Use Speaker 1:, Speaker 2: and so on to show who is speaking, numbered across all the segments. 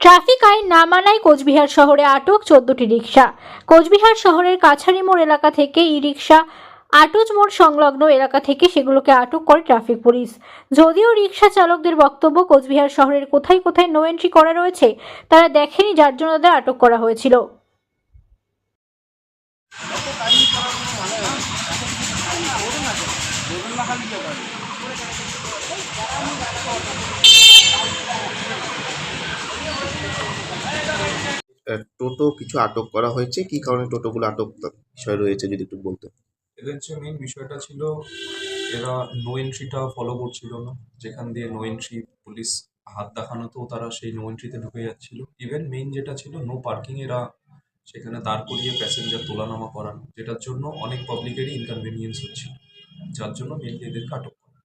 Speaker 1: Traffic আইন না মানায় কোচবিহার শহরে আটক চোদ্দটি রিক্সা কোচবিহার শহরের কাছারি মোড় এলাকা থেকে ই রিক্সা আটজ মোড় সংলগ্ন এলাকা থেকে সেগুলোকে আটক করে ট্রাফিক পুলিশ। যদিও রিক্সা চালকদের বক্তব্য কোচবিহার শহরের কোথায় কোথায় নো এন্ট্রি করা রয়েছে, তারা দেখেনি যার জন্য তাদের আটক করা হয়েছিল।
Speaker 2: টোটো কিছু আটক করা হয়েছে? কি কারণে টোটোগুলো আটক বিষয় রয়েছে যদি একটু বলতে
Speaker 3: এদের যে মেইন বিষয়টা ছিল এরা নো এন্ট্রিটা ফলো করছিল না। যেখান দিয়ে নো এন্ট্রি পুলিশ হাত দেখানোতেও তারা সেই নো এন্ট্রিতে ঢুকে যাচ্ছিল। ইভেন মেইন যেটা ছিল নো পার্কিং এরা সেখানে দাঁড় করিয়ে প্যাসেঞ্জার তোলানামা করানো যেটার জন্য অনেক পাবলিকেরই ইনকনভেনিয়েন্স হচ্ছিল। যার জন্য মেনলি এদেরকে আটক করা।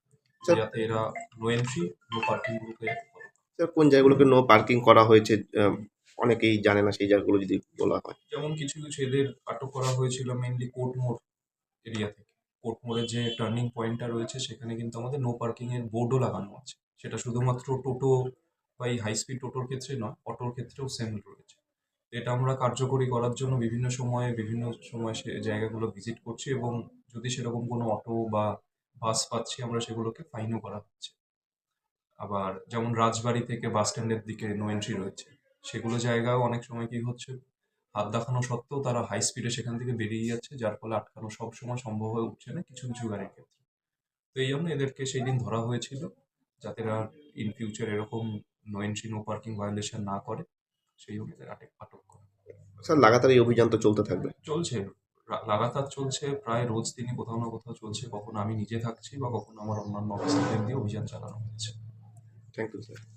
Speaker 3: যাতে এরা নো এন্ট্রি নো পার্কিং গ্রুপে
Speaker 2: স্যার কোন জায়গাগুলোকে নো পার্কিং করা হয়েছে অনেকেই জানে না সেই জায়গাগুলো যদি বলা হয়।
Speaker 3: যেমন কিছু কিছু এদের আটক করা হয়েছিল মেইনলি কোর্ট মোড় এরিয়া থেকে। কোর্ট মোড়ের যে টার্নিং পয়েন্টটা রয়েছে, সেখানে কিন্তু আমাদের নো পার্কিং এর বোর্ডও লাগানো আছে। সেটা শুধুমাত্র টোটো বা এই হাই স্পিড টোটোর ক্ষেত্রে নয়, অটোর ক্ষেত্রেও সেম রয়েছে। এটা আমরা কার্যকরী করার জন্য বিভিন্ন সময়ে, বিভিন্ন সময় সে জায়গাগুলো ভিজিট করছি এবং যদি সেরকম কোনো অটো বা বাস পাচ্ছি, আমরা সেগুলোকে ফাইনও করা হচ্ছে। আবার যেমন রাজবাড়ি থেকে বাস স্ট্যান্ডের দিকে নো এন্ট্রি রয়েছে। সেগুলো জায়গাও অনেক সময় কি হচ্ছে হাত দেখানো সত্ত্বেও তারা হাই স্পিডে সেখান থেকে বেরিয়ে যাচ্ছে যার ফলে আটকানো সব সময় সম্ভব হয়ে উঠছে না কিছু কিছু গাড়ির ক্ষেত্রে। তো এই জন্য এদেরকে সেই দিন ধরা হয়েছিল যাতে এরা ইন ফিউচার এরকম no entry no parking violation না করে সেই জন্য এদের আটক আটক করা
Speaker 2: স্যার লাগাতার এই অভিযান তো চলতে থাকবে।
Speaker 3: চলছে। লাগাতার চলছে প্রায় রোজ দিনই কোথাও না কোথাও চলছে কখনো আমি নিজে থাকছি বা কখনো আমার অন্যান্য অফিসারদের দিয়ে অভিযান চালানো হচ্ছে।
Speaker 2: Thank you sir